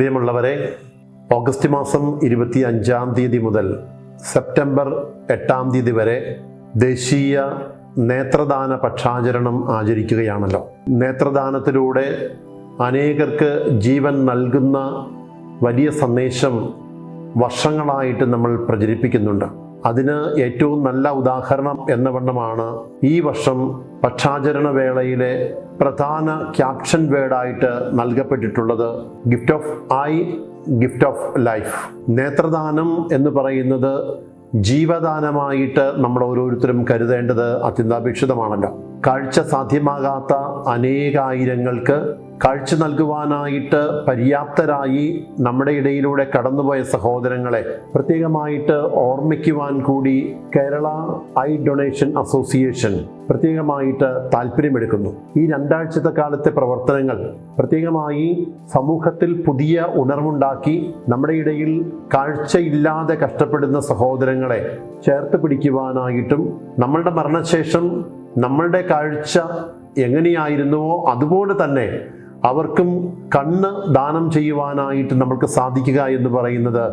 പ്രിയമുള്ളവരെ ഓഗസ്റ്റ് മാസം ഇരുപത്തി അഞ്ചാം തീയതി മുതൽ സെപ്റ്റംബർ എട്ടാം തീയതി വരെ ദേശീയ നേത്രദാന പക്ഷാചരണം ആചരിക്കുകയാണല്ലോ. നേത്രദാനത്തിലൂടെ അനേകർക്ക് ജീവൻ നൽകുന്ന വലിയ സന്ദേശം വർഷങ്ങളായിട്ട് നമ്മൾ പ്രചരിപ്പിക്കുന്നുണ്ട്. അതിന് ഏറ്റവും നല്ല ഉദാഹരണം എന്ന വണ്ണമാണ് ഈ വർഷം പക്ഷാചരണ വേളയിലെ പ്രധാന ക്യാപ്ഷൻ വേർഡായിട്ട് നൽകപ്പെട്ടിട്ടുള്ളത് gift of eye gift of life നേത്രദാനം എന്ന് പറയുന്നത് ജീവദാനമായിട്ട് നമ്മൾ ഓരോരുത്തരും കരുതേണ്ടത് അത്യന്താപേക്ഷിതമാണല്ലോ. കാഴ്ച സാധ്യമാകാത്ത അനേകായിരങ്ങൾക്ക് കാഴ്ച നൽകുവാനായിട്ട് പര്യാപ്തരായി നമ്മുടെ ഇടയിലൂടെ കടന്നുപോയ സഹോദരങ്ങളെ പ്രത്യേകമായിട്ട് ഓർമ്മിക്കുവാൻ കൂടി കേരള ഐ ഡൊണേഷൻ അസോസിയേഷൻ പ്രത്യേകമായിട്ട് താല്പര്യമെടുക്കുന്നു. ഈ രണ്ടാഴ്ചത്തെ കാലത്തെ പ്രവർത്തനങ്ങൾ പ്രത്യേകമായി സമൂഹത്തിൽ പുതിയ ഉണർവുണ്ടാക്കി നമ്മുടെ ഇടയിൽ കാഴ്ചയില്ലാതെ കഷ്ടപ്പെടുന്ന സഹോദരങ്ങളെ ചേർത്ത് പിടിക്കുവാനായിട്ടും നമ്മളുടെ മരണശേഷം നമ്മളുടെ കാഴ്ച എങ്ങനെയായിരുന്നുവോ അതുപോലെ തന്നെ അവർക്കും കണ്ണ് ദാനം ചെയ്യുവാനായിട്ട് നമ്മൾക്ക് സാധിക്കുക എന്ന് പറയുന്നത്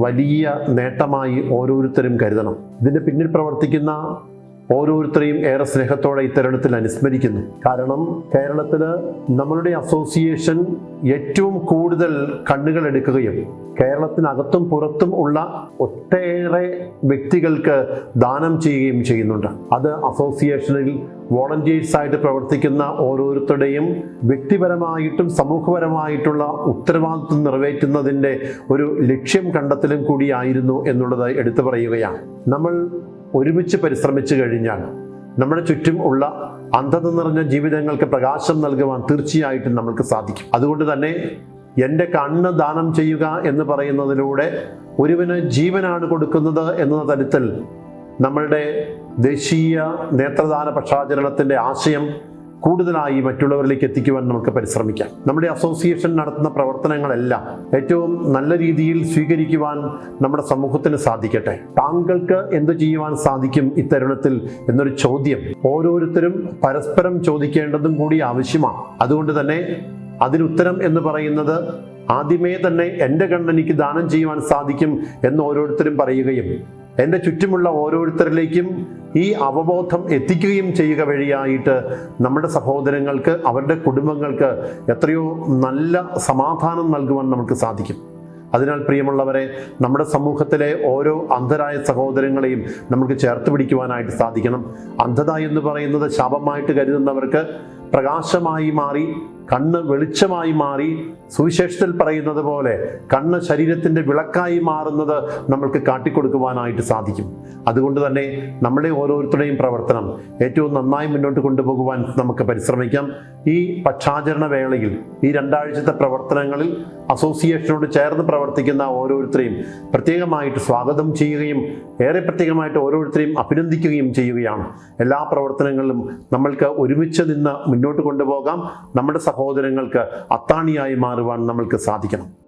വലിയ നേട്ടമായി ഓരോരുത്തരും കരുതണം. ഇതിന്റെ പിന്നിൽ പ്രവർത്തിക്കുന്ന ഓരോരുത്തരെയും ഏറെ സ്നേഹത്തോടെ ഈ ഇത്തരുണത്തിൽ അനുസ്മരിക്കുന്നു. കാരണം കേരളത്തിൽ നമ്മളുടെ അസോസിയേഷൻ ഏറ്റവും കൂടുതൽ കണ്ണുകൾ എടുക്കുകയും കേരളത്തിനകത്തും പുറത്തും ഉള്ള ഒട്ടേറെ വ്യക്തികൾക്ക് ദാനം ചെയ്യുകയും ചെയ്യുന്നുണ്ട്. അത് അസോസിയേഷനിൽ വോളണ്ടിയേഴ്സ് ആയിട്ട് പ്രവർത്തിക്കുന്ന ഓരോരുത്തരുടെയും വ്യക്തിപരമായിട്ടും സമൂഹപരമായിട്ടുള്ള ഉത്തരവാദിത്വം നിറവേറ്റുന്നതിന്റെ ഒരു ലക്ഷ്യം കണ്ടെത്തലും കൂടിയായിരുന്നു എന്നുള്ളത് എടുത്തു പറയുകയാണ്. നമ്മൾ ഒരുമിച്ച് പരിശ്രമിച്ചു കഴിഞ്ഞാൽ നമ്മുടെ ചുറ്റും ഉള്ള അന്ധത നിറഞ്ഞ ജീവിതങ്ങൾക്ക് പ്രകാശം നൽകുവാൻ തീർച്ചയായിട്ടും നമ്മൾക്ക് സാധിക്കും. അതുകൊണ്ട് തന്നെ എന്റെ കണ്ണ് ദാനം ചെയ്യുക എന്ന് പറയുന്നതിലൂടെ ഒരുവന് ജീവനാണ് കൊടുക്കുന്നത് എന്ന തരത്തിൽ നമ്മളുടെ ദേശീയ നേത്രദാന പക്ഷാചരണത്തിന്റെ ആശയം കൂടുതലായി മറ്റുള്ളവരിലേക്ക് എത്തിക്കുവാൻ നമുക്ക് പരിശ്രമിക്കാം. നമ്മുടെ അസോസിയേഷൻ നടത്തുന്ന പ്രവർത്തനങ്ങളെല്ലാം ഏറ്റവും നല്ല രീതിയിൽ സ്വീകരിക്കുവാൻ നമ്മുടെ സമൂഹത്തിന് സാധിക്കട്ടെ. താങ്കൾക്ക് എന്തു ചെയ്യുവാൻ സാധിക്കും ഇത്തരുണത്തിൽ എന്നൊരു ചോദ്യം ഓരോരുത്തരും പരസ്പരം ചോദിക്കേണ്ടതും കൂടി ആവശ്യമാണ്. അതുകൊണ്ട് തന്നെ അതിനുത്തരം എന്ന് പറയുന്നത് ആദ്യമേ തന്നെ എന്റെ കണ്ണെനിക്ക് ദാനം ചെയ്യുവാൻ സാധിക്കും എന്ന് ഓരോരുത്തരും പറയുകയും എന്റെ ചുറ്റുമുള്ള ഓരോരുത്തരിലേക്കും ഈ അവബോധം എത്തിക്കുകയും ചെയ്യുക വഴിയായിട്ട് നമ്മുടെ സഹോദരങ്ങൾക്ക് അവരുടെ കുടുംബങ്ങൾക്ക് എത്രയോ നല്ല സമാധാനം നൽകുവാൻ നമുക്ക് സാധിക്കും. അതിനാൽ പ്രിയമുള്ളവരെ നമ്മുടെ സമൂഹത്തിലെ ഓരോ അന്ധരായ സഹോദരങ്ങളെയും നമുക്ക് ചേർത്ത് പിടിക്കുവാനായിട്ട് സാധിക്കണം. അന്ധത എന്ന് പറയുന്നത് ശാപമായിട്ട് കരുതുന്നവർക്ക് പ്രകാശമായി മാറി കണ്ണ് വെളിച്ചമായി മാറി സുവിശേഷത്തിൽ പറയുന്നത് പോലെ കണ്ണ് ശരീരത്തിന്റെ വിളക്കായി മാറുന്നത് നമ്മൾക്ക് കാട്ടിക്കൊടുക്കുവാനായിട്ട് സാധിക്കും. അതുകൊണ്ട് തന്നെ നമ്മുടെ ഓരോരുത്തരുടെയും പ്രവർത്തനം ഏറ്റവും നന്നായി മുന്നോട്ട് കൊണ്ടുപോകുവാൻ നമുക്ക് പരിശ്രമിക്കാം. ഈ പക്ഷാചരണ വേളയിൽ ഈ രണ്ടാഴ്ചത്തെ പ്രവർത്തനങ്ങളിൽ അസോസിയേഷനോട് ചേർന്ന് പ്രവർത്തിക്കുന്ന ഓരോരുത്തരെയും പ്രത്യേകമായിട്ട് സ്വാഗതം ചെയ്യുകയും ഏറെ പ്രത്യേകമായിട്ട് ഓരോരുത്തരെയും അഭിനന്ദിക്കുകയും ചെയ്യുകയാണ്. എല്ലാ പ്രവർത്തനങ്ങളിലും നമ്മൾക്ക് ഒരുമിച്ച് നിന്ന് മുന്നോട്ട് കൊണ്ടുപോകാം. നമ്മുടെ സഹോദരങ്ങൾക്ക് അത്താണിയായി മാറുവാൻ നമ്മൾക്ക് സാധിക്കണം.